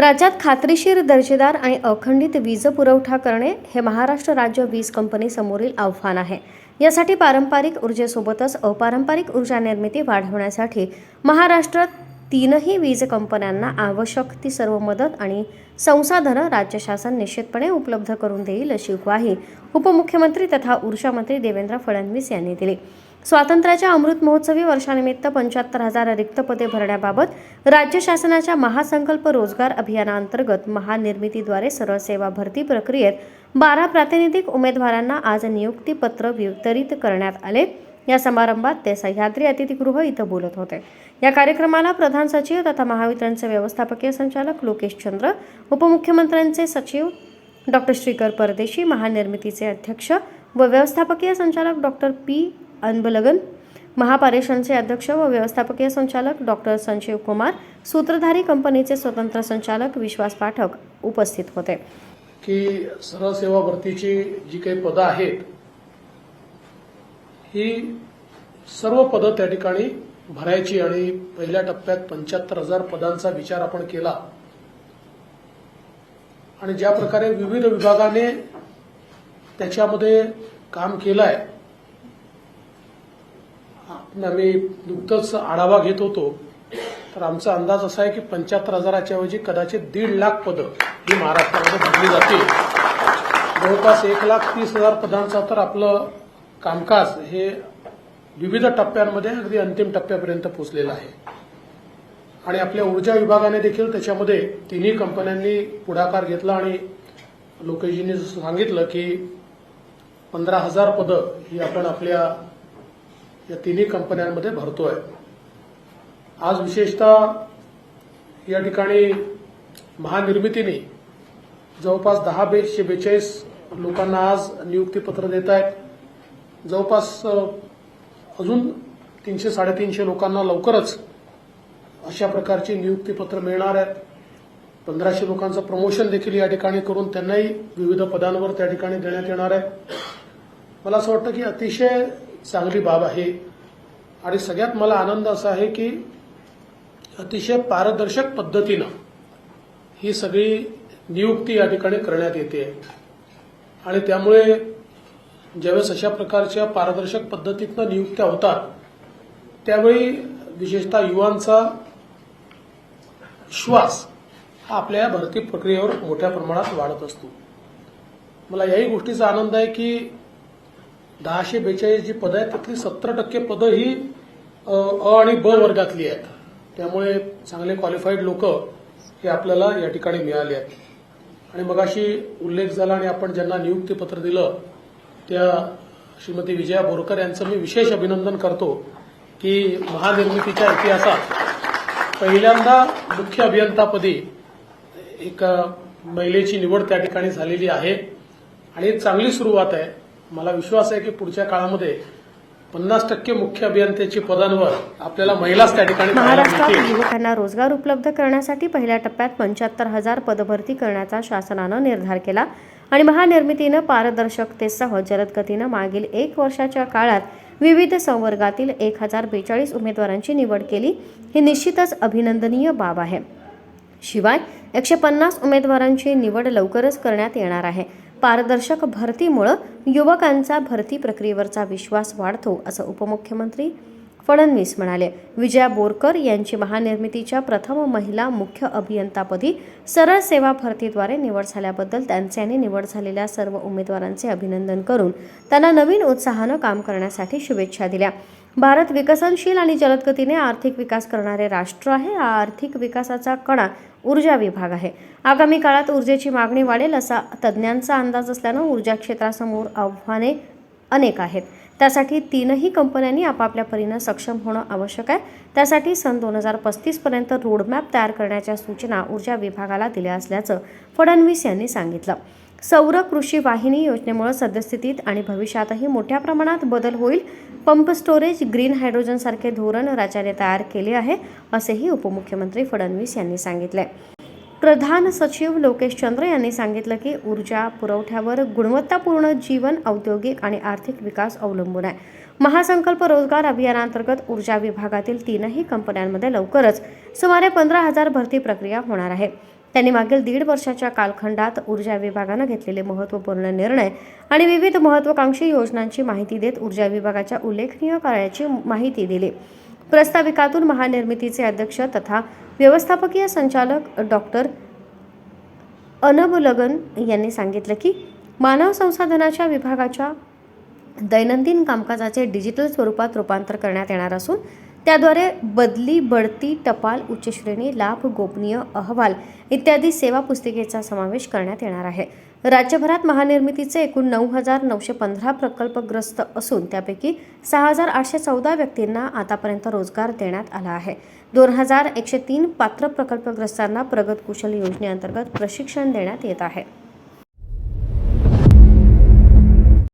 राज्यात खात्रीशीर दर्जेदार आणि अखंडित वीज पुरवठा करणे हे महाराष्ट्र राज्य वीज कंपनी समोरील आव्हान आहे. यासाठी पारंपरिक ऊर्जेसोबतच अपारंपरिक ऊर्जा निर्मिती वाढवण्यासाठी महाराष्ट्रात तीनही वीज कंपन्यांना आवश्यक ती सर्व मदत आणि संसाधनं राज्य शासन निश्चितपणे उपलब्ध करून देईल अशी ग्वाही उपमुख्यमंत्री तथा ऊर्जा मंत्री देवेंद्र फडणवीस यांनी दिली. स्वातंत्र्याच्या अमृत महोत्सवी वर्षानिमित्त पंच्याहत्तर हजार रिक्त पदे भरण्याबाबत राज्य शासनाच्या महासंकल्प रोजगार अभियानांतर्गत महानिर्मितीद्वारे सरळ सेवा भरती प्रक्रियेत बारा प्रातिनिधिक उमेदवारांना आज नियुक्तीपत्र वितरित करण्यात आले. या समारंभात ते सह्याद्री अतिथीगृह इथं बोलत होते. या कार्यक्रमाला प्रधान सचिव तथा महावितरणचे व्यवस्थापकीय संचालक लोकेश चंद्र उपमुख्यमंत्र्यांचे सचिव डॉक्टर श्रीकर परदेशी महानिर्मितीचे अध्यक्ष व व्यवस्थापकीय संचालक डॉक्टर पी. अनबलगन महापारेषणचे अध्यक्ष व व्यवस्थापकीय संचालक डॉक्टर संजीव कुमार सूत्रधारी कंपनीचे स्वतंत्र संचालक विश्वास पाठक उपस्थित होते. की सरळ सेवा भरतीची जी काही पदं आहेत ही सर्व पदं त्या ठिकाणी भरायची आणि पहिल्या टप्प्यात पंच्याहत्तर हजार पदांचा विचार आपण केला. आणि ज्या प्रकारे विविध विभागाने त्याच्यामध्ये काम केलं आहे आम्ही नुकतंच आढावा घेत होतो. तर आमचा अंदाज असा आहे की पंच्याहत्तर हजाराच्या ऐवजी कदाचित दीड लाख पदं ही महाराष्ट्रामध्ये भरली जातील. जवळपास एक लाख तीस हजार पदांचा तर आपलं कामकाज हे विविध टप्प्यांमध्ये अगदी अंतिम टप्प्यापर्यंत पोचलेलं आहे. आणि आपल्या ऊर्जा विभागाने देखील त्याच्यामध्ये तिन्ही कंपन्यांनी पुढाकार घेतला आणि लोकेशजींनी जसं सांगितलं की पंधरा हजार पदं ही आपण आपल्या या तिन्ही कंपन्यांमध्ये भरतोय. आज विशेषतः या ठिकाणी महानिर्मितीने जवळपास दहा बेशे बेचाळीस लोकांना आज नियुक्तीपत्र देत आहेत जवळपास अजून तीनशे साडेतीनशे लोकांना लवकरच अशा प्रकारची नियुक्तीपत्र मिळणार आहेत. पंधराशे लोकांचं प्रमोशन देखील या ठिकाणी करून त्यांनाही विविध पदांवर त्या ठिकाणी देण्यात येणार आहे. मला असं वाटतं की अतिशय चांगली बाब आहे. आणि सगळ्यात मला आनंद असा आहे की अतिशय पारदर्शक पद्धतीनं ही सगळी नियुक्ती या ठिकाणी करण्यात येते. आणि त्यामुळे ज्यावेळेस अशा प्रकारच्या पारदर्शक पद्धतीतनं नियुक्त्या होतात त्यावेळी विशेषतः युवांचा विश्वास हा आपल्या भरती प्रक्रियेवर मोठ्या प्रमाणात वाढत असतो. मला याही गोष्टीचा आनंद आहे की दहाशे बेचाळीस जी पदं आहेत त्यातली सत्तर टक्के पदं ही अ अ आणि ब वर्गातली आहेत. त्यामुळे चांगले क्वालिफाईड लोक हे आपल्याला या ठिकाणी मिळाले आहेत. आणि मगाशी उल्लेख झाला आणि आपण ज्यांना नियुक्तीपत्र दिलं त्या श्रीमती विजया बोरकर यांचं मी विशेष अभिनंदन करतो की महानिर्मितीच्या इतिहासात पहिल्यांदा मुख्य अभियंतापदी एक महिलेची निवड त्या ठिकाणी झालेली आहे. आणि चांगली सुरुवात आहे. मला विश्वास आहे की पुढच्या काळामध्ये पन्नास टक्के मुख्य अभियंत्याची पदांवर आपल्याला महिलाच त्या ठिकाणी महाराष्ट्रात. युवकांना रोजगार उपलब्ध करण्यासाठी पहिल्या टप्प्यात पंच्याहत्तर हजार पदभरती करण्याचा शासनानं निर्धार केला. आणि महानिर्मितीनं पारदर्शकतेसह जलद गतीनं मागील एक वर्षाच्या काळात विविध संवर्गातील एक हजार बेचाळीस उमेदवारांची निवड केली ही निश्चितच अभिनंदनीय बाब आहे. शिवाय एकशे पन्नास उमेदवारांची निवड लवकरच करण्यात येणार आहे. पारदर्शक भरतीमुळं युवकांचा भरती प्रक्रियेवरचा विश्वास वाढतो असं उपमुख्यमंत्री फडणवीस म्हणाले विजया बोरकर यांची महानिर्मितीच्या प्रथम महिला मुख्य अभियंतापदी सरळ सेवा भरतीद्वारे निवड झाल्याबद्दल त्यांचे आणि निवड झालेल्या सर्व उमेदवारांचे अभिनंदन करून त्यांना नवीन उत्साहानं काम करण्यासाठी शुभेच्छा दिल्या. भारत विकसनशील आणि जलदगतीने आर्थिक विकास करणारे राष्ट्र आहे. हा आर्थिक विकासाचा कणा ऊर्जा विभाग आहे. आगामी काळात ऊर्जेची मागणी वाढेल असा तज्ज्ञांचा अंदाज असल्यानं ऊर्जा क्षेत्रासमोर आव्हाने अनेक आहेत. त्यासाठी तीनही कंपन्यांनी आपापल्या परीनं सक्षम होणं आवश्यक आहे. त्यासाठी सन दोन हजार पस्तीसपर्यंत रोडमॅप तयार करण्याच्या सूचना ऊर्जा विभागाला दिल्या असल्याचं फडणवीस यांनी सांगितलं. सौर कृषी वाहिनी योजनेमुळे सद्यस्थितीत आणि भविष्यातही मोठ्या प्रमाणात बदल होईल. पंप स्टोरेज ग्रीन हायड्रोजनसारखे धोरण राज्याने तयार केले आहे असेही उपमुख्यमंत्री फडणवीस यांनी सांगितले प्रधान सचिव लोकेश चंद्र यांनी सांगितलं की ऊर्जा पुरवठ्यावर गुणवत्तापूर्ण जीवन औद्योगिक आणि आर्थिक विकास अवलंबून आहे. महासंकल्प रोजगार अभियानांतर्गत ऊर्जा विभागातील तीनही कंपन्यांमध्ये लवकरच सुमारे पंधरा हजार भरती प्रक्रिया होणार आहे. त्यांनी मागील दीड वर्षाच्या कालखंडात ऊर्जा विभागानं घेतलेले महत्त्वपूर्ण निर्णय आणि विविध महत्त्वाकांक्षी योजनांची माहिती देत ऊर्जा विभागाच्या उल्लेखनीय कार्याची माहिती दिली. प्रस्ताविकातून महानिर्मितीचे अध्यक्ष तथा व्यवस्थापकीय संचालक डॉक्टर अनबुलगन यांनी सांगितलं की मानव संसाधनाच्या विभागाच्या दैनंदिन कामकाजाचे डिजिटल स्वरूपात रूपांतर करण्यात येणार असून त्याद्वारे बदली बढती टपाल उच्च श्रेणी लाभ गोपनीय अहवाल इत्यादी सेवा पुस्तिकेचा समावेश करण्यात येणार आहे. राज्यभरात महानिर्मितीचे एकूण नऊ हजार नऊशे पंधरा प्रकल्पग्रस्त असून त्यापैकी सहा हजार आठशे चौदा व्यक्तींना आतापर्यंत रोजगार देण्यात आला आहे. दोन हजार एकशे तीन पात्र प्रकल्पग्रस्तांना प्रगत कुशल योजनेअंतर्गत प्रशिक्षण देण्यात येत आहे.